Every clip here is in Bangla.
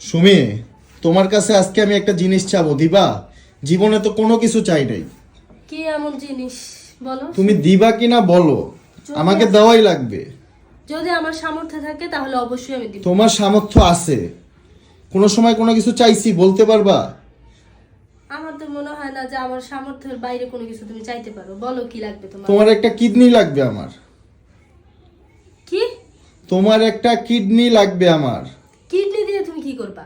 সুমি তোমার কাছে আজকে আমি একটা জিনিস চাবো দিবা? জীবনে তো কোনো কিছু চাই নাই। কি এমন জিনিস বলো? তুমি দিবা কিনা বলো। আমাকে দেওয়াই লাগবে। যদি আমার সামর্থ্য থাকে তাহলে অবশ্যই আমি দিব। তোমার সামর্থ্য আছে। কোনো সময় কোনো কিছু চাইছি বলতে পারবা? আমার তো মনে হয় না যে আমার সামর্থ্যের বাইরে কোনো কিছু তুমি চাইতে পারো। বলো কি লাগবে তোমার? তোমার একটা কিডনি লাগবে আমার। কি? তোমার একটা কিডনি লাগবে আমার। কি করবা?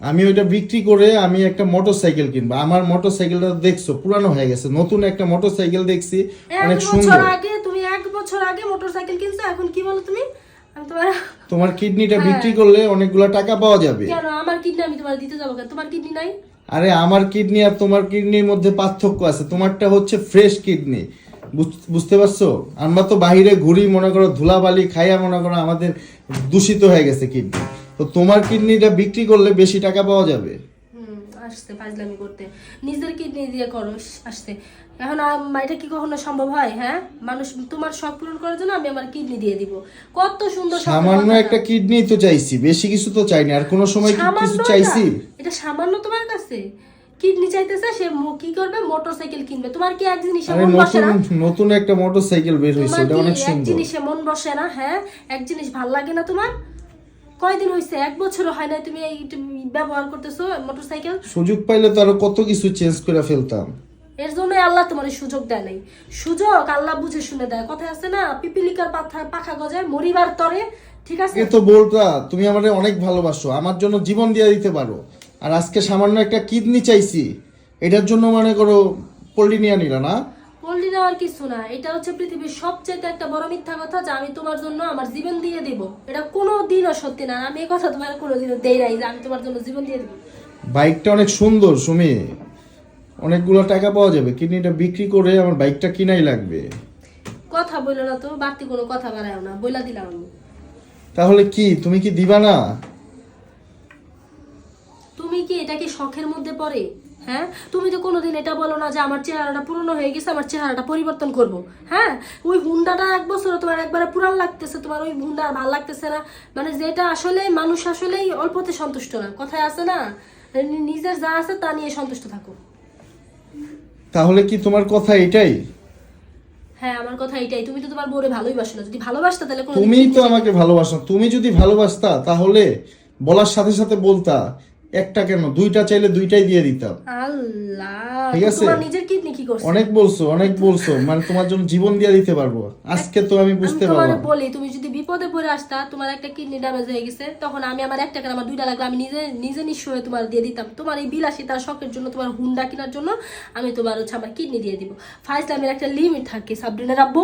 আমি ওইটা বিক্রি করে আমি একটা মোটর সাইকেল কিনবো। আমার মোটর সাইকেলটা দেখছ পুরানো হয়ে গেছে। নতুন একটা মোটর সাইকেল দেখছি অনেক সুন্দর। আগে তুমি এক বছর আগে মোটরসাইকেল কিনছো এখন কি বলো তুমি? তোমার কিডনিটা হ্যাঁ। বিক্রি করলে অনেকগুলো টাকা পাওয়া যাবে। কেন? আমার কিডনি আমি তোমার দিতে যাব কেন? তোমার কিডনি নাই? আরে আমার কিডনি আর তোমার কিডনির মধ্যে পার্থক্য আছে। তোমারটা হচ্ছে ফ্রেশ কিডনি। বুঝতে পারছ? আমরা তো বাইরে ঘুরি মনে করো ধুলাবালি খাইয়া মনে করো আমাদের দূষিত হয়ে গেছে কিডনি। তো তোমার কিডনিটা বিক্রি করলে বেশি টাকা পাওয়া যাবে? আসতে ফাজলামি করতে। নিজের কিডনি দিয়ে করো আসতে এখন এটা কি কখনো সম্ভব হয় হ্যাঁ? মানুষ তোমার পূরণ করার জন্য আমি আমার কিডনি দিয়ে দিব। কত সুন্দর সামান্য একটা কিডনি তো চাইছি বেশি কিছু তো চাইনি আর কোনো সময় কি কিছু চাইছি? এটা সামান্য তোমার কাছে। কিডনি চাইতেছে সে কি করবে? মোটরসাইকেল কিনবে। তোমার কি এক জিনিসে মন বসে নতুন না? নতুন একটা মোটর সাইকেল বের হয়েছে এটা অনেক এক জিনিসে মন বসে না হ্যাঁ? এক জিনিস ভালো লাগে না তোমার? কয়দিন হয়েছে এক বছর হয় না তুমি এই ব্যবহার করতেছো মোটরসাইকেল? সুযোগ পাইলে তো আরও কত কিছু চেঞ্জ করে ফেলতাম। এর জন্য আল্লাহ তোমার সুযোগ দেয় নাই। সুযোগ আল্লাহ বুঝে শুনে দেয়। কথা আছে না পিপিলিকার পাখা পাখা গজায় মরিবার তরে ঠিক আছে? এ তো বলতা তুমি আমারে অনেক ভালোবাসো। আমার জন্য জীবন দিয়ে দিতে পারো। আর আজকে সামান্য একটা কিডনি চাইছি। এটার জন্য মনে করো পল্লি নিয়ে নিলা না? নেওয়ার কিছু না। এটা হচ্ছে পৃথিবীর সবচেয়ে একটা বড় মিথ্যা কথা যে আমি তোমার জন্য আমার জীবন দিয়ে দেব। এটা কোনো দিনও সত্যি না। আমি এই কথা তোমার কোনোদিনও দেই নাই যে আমি তোমার জন্য জীবন দিয়ে দেবো। বাইকটা অনেক সুন্দর সুমি। অনেকগুলো টাকা পাওয়া যাবে। কিডনিটা বিক্রি করে আমার বাইকটা কিনাই লাগবে। কথা বলল না তো। বাড়তি কোনো কথা বাড়ায় না। বইলা দিলাম আমি। তাহলে কি? তুমি কি দিবা না? তুমি কি এটা কি শখের মধ্যে পড়ে? হ্যাঁ? তুমি তো কোনোদিন এটা বলো না যে আমার চেহারাটা পুরনো হয়ে গেছে আমার চেহারাটা পরিবর্তন করব। হ্যাঁ? ওই হুন্ডাটা এক বছর তোমার একবারে পুরান লাগতেছে তোমার ওই হুন্ডা আর ভালো লাগতেছে না। মানে যেটা আসলে মানুষ আসলেই অল্পতে সন্তুষ্ট না। কথায় আছে না? নিজের যা আছে তা নিয়ে সন্তুষ্ট থাকো। তাহলে কি তোমার কথা এটাই? হ্যাঁ আমার কথা এটাই। তুমি তো তোমার বউরে ভালোই বাসো না। যদি ভালোবাসতা তাহলে কোনো তুমিই তো আমাকে ভালোবাসো। তুমি যদি ভালোবাসতা তাহলে বলার সাথে সাথে বলতা একটা কেন? দুইটা চাইলে দুইটাই দিয়ে দিতাম আল্লাহ ঠিক আছে। তোমার নিজের কিডনি কি করছে? অনেক বলছো অনেক বলছো। মানে তোমার জন্য জীবন দিয়ে দিতে পারব। আজকে তো আমি আমি বুঝতে তোমার বলি তুমি যদি বিপদে পড়ে আসতা তোমার একটা কিডনি ড্যামেজ হয়ে গেছে তখন আমি আমার একটা কেন আমার দুইটা লাগবে আমি নিজে নিজে নিঃস্ব হয়ে তোমার দিয়ে দিতাম। তোমার এই বিলাসিতার শখের জন্য তোমার হুন্ডা কেনার জন্য আমি তোমার হচ্ছে আমার কিডনি দিয়ে দিব। ফাইজলামের একটা লিমিট থাকে সাবডিনের আব্বু।